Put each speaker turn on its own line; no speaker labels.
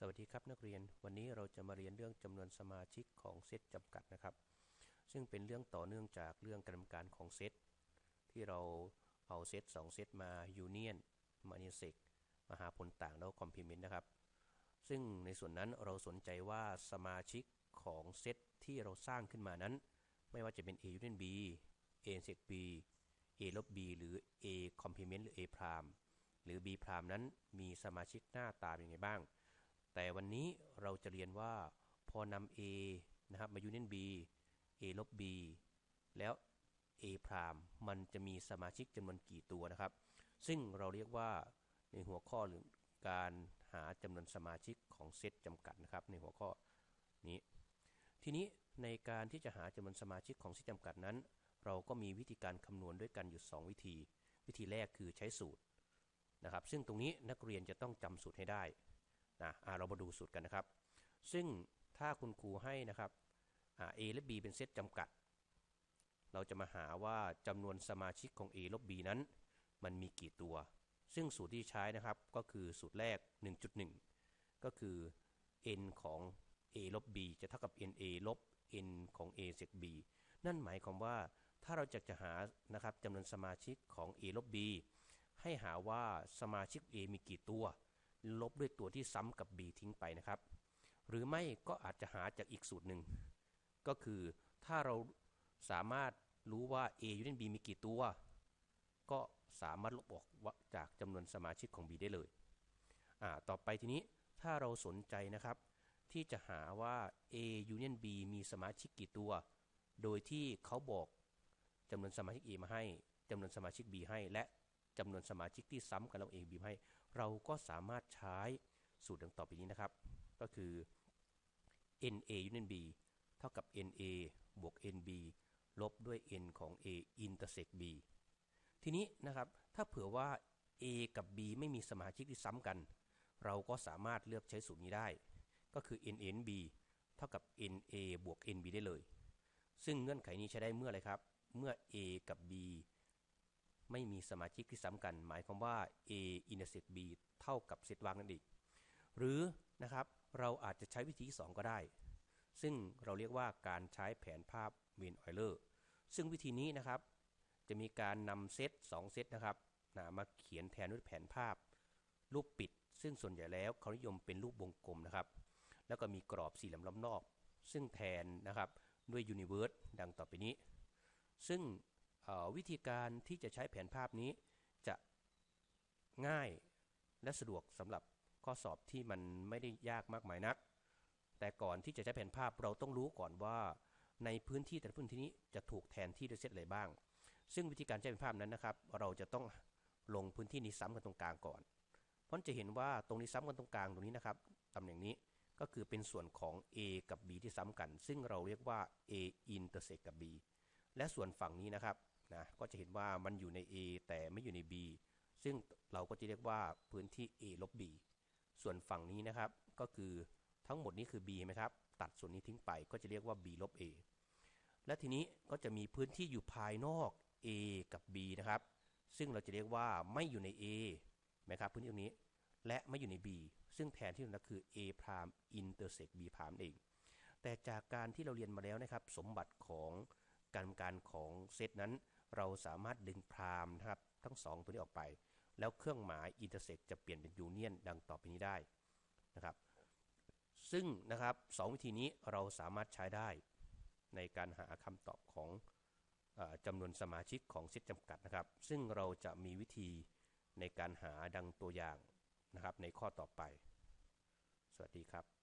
สวัสดีครับนักเรียน วันนี้เราจะมาเรียนเรื่องจำนวนสมาชิกของเซตจำกัดนะครับ ซึ่งเป็นเรื่องต่อเนื่องจากเรื่องการดำเนินการของเซตที่เราเอาเซต2เซตมายูเนียนมาเนเซกมาหาผลต่างแล้วคอมพลีเมนต์นะครับ ซึ่งในส่วนนั้นเราสนใจว่าสมาชิกของเซตที่เราสร้างขึ้นมานั้น ไม่ว่าจะเป็น A union B A intersect B A ลบ B หรือ A complement หรือ A prime หรือ B prime นั้นมีสมาชิกหน้าตาเป็นไงบ้าง แต่วันนี้เราจะเรียนว่าพอนำ A นะครับมายูเนียน B A ลบ B แล้ว A prime มันจะมีสมาชิกจำนวนกี่ตัวนะครับ ซึ่งเราเรียกว่าในหัวข้อหรือการหาจำนวนสมาชิกของเซตจำกัดนะครับ ในหัวข้อนี้ ทีนี้ในการที่จะหาจำนวนสมาชิกของเซตจำกัดนั้น เราก็มีวิธีการคำนวณด้วยกันอยู่ 2 วิธี วิธีแรกคือใช้สูตรนะครับ ซึ่งตรงนี้นักเรียนจะต้องจำสูตรให้ได้ นะเรามาดูสูตรกันนะครับ ซึ่งถ้าคุณครูให้นะครับอ่า A และ B เป็นเซตจำกัด เราจะมาหาว่าจำนวนสมาชิกของ A ลบ B นั้น มันมีกี่ตัว ซึ่งสูตรที่ใช้นะครับก็คือสูตรแรก 1.1 ก็คือ n ของ a ลบ b จะเท่ากับ na ลบ n ของ a เศษ b นั่นหมายความว่าถ้าเราจะจะหานะครับจำนวนสมาชิกของ a ลบ b ให้หาว่าสมาชิก a มีกี่ตัว ลบด้วยตัวที่ซ้ำกับ b ทิ้งไปนะครับ หรือไม่ก็อาจจะหาจากอีกสูตรหนึ่ง ก็คือถ้าเราสามารถรู้ว่า a ยูเน b มีกี่ตัว ก็สามารถลบออกจากจำนวนสมาชิกของ b ได้เลย อ่า ต่อไปทีนี้ถ้าเราสนใจนะครับ ที่จะหาว่า A union B มีสมาชิกกี่ตัว โดยที่เขาบอกจำนวนสมาชิก A มาให้จำนวนสมาชิก B ให้และจำนวนสมาชิกที่ซ้ำกันเรา A B ให้ เราก็สามารถใช้สูตรดังต่อไปนี้นะครับ ก็คือ NA union B เท่ากับ NA บวก NB ลบด้วย N ของ A intersect B ทีนี้นะครับถ้าเผื่อว่า A กับ B ไม่มีสมาชิกที่ซ้ำกัน เราก็สามารถเลือกใช้สูตรนี้ได้ ก็คือ NNB เท่ากับ NA บวก NB ได้เลย ซึ่งเงื่อนไขนี้ใช้ได้เมื่อไรครับ เมื่อ A กับ B ไม่มีสมาชิกที่ซ้ำกัน หมายความว่า A intersect B เท่ากับเซตวางนั่นเองหรือนะครับเราอาจจะใช้วิธีที่ 2 ก็ได้ ซึ่งเราเรียกว่าการใช้แผนภาพเวนออยเลอร์ซึ่งวิธีนี้นะครับ จะมีการนำเซต2เซตนะครับนะมาเขียนแทนด้วยแผนภาพ รูปปิด ซึ่งส่วนใหญ่แล้วเขานิยมเป็นรูปวงกลมนะครับ แล้วก็มีกรอบสี่เหลี่ยมล้อมนอก ซึ่งแทนนะครับด้วยยูนิเวิร์สดังต่อไปนี้ ซึ่ง วิธีการที่จะใช้แผนภาพนี้จะง่ายและสะดวกสำหรับข้อสอบที่มันไม่ได้ยากมากมายนัก แต่ก่อนที่จะใช้แผนภาพเราต้องรู้ก่อนว่าในพื้นที่แต่ละพื้นที่นี้จะถูกแทนที่ด้วยเซตอะไรบ้าง ซึ่งวิธีการใช้แผนภาพนั้นนะครับ เราจะต้องลงพื้นที่นี้ซ้ำกันตรงกลางก่อน เพราะจะเห็นว่าตรงนี้ซ้ำกันตรงกลางตรงนี้นะครับตำแหน่งนี้ก็คือเป็นส่วนของ A กับ B ที่ซ้ำกัน ซึ่งเราเรียกว่า A intersect กับ B และส่วนฝั่งนี้นะครับ นะก็จะเห็นว่ามันอยู่ใน A แต่ไม่อยู่ใน B ซึ่งเราก็จะเรียกว่าพื้นที่ A ลบ B ส่วนฝั่งนี้นะครับก็คือทั้งหมดนี้คือ B ไหมครับ ตัดส่วนนี้ทิ้งไปก็จะเรียกว่า B ลบ A และทีนี้ก็จะมีพื้นที่อยู่ภายนอก A กับ B นะครับ ซึ่งเราจะเรียกว่าไม่อยู่ใน A ไหมครับพื้นที่ตรงนี้ และไม่อยู่ใน B ซึ่งแทนที่นั่นคือ A prime intersect B prime เอง แต่จากการที่เราเรียนมาแล้วนะครับ สมบัติของการการของเซตนั้น เราสามารถดึงพรามนะครับทั้งสองตัวนี้ออกไป แล้วเครื่องหมาย intersect จะเปลี่ยนเป็น union ดังต่อไปนี้ได้นะครับ ซึ่งนะครับสองวิธีนี้เราสามารถใช้ได้ในการหาคำตอบของจำนวนสมาชิกของเซตจำกัดนะครับ ซึ่งเราจะมีวิธีในการหาดังตัวอย่างนะครับในข้อต่อไป สวัสดีครับ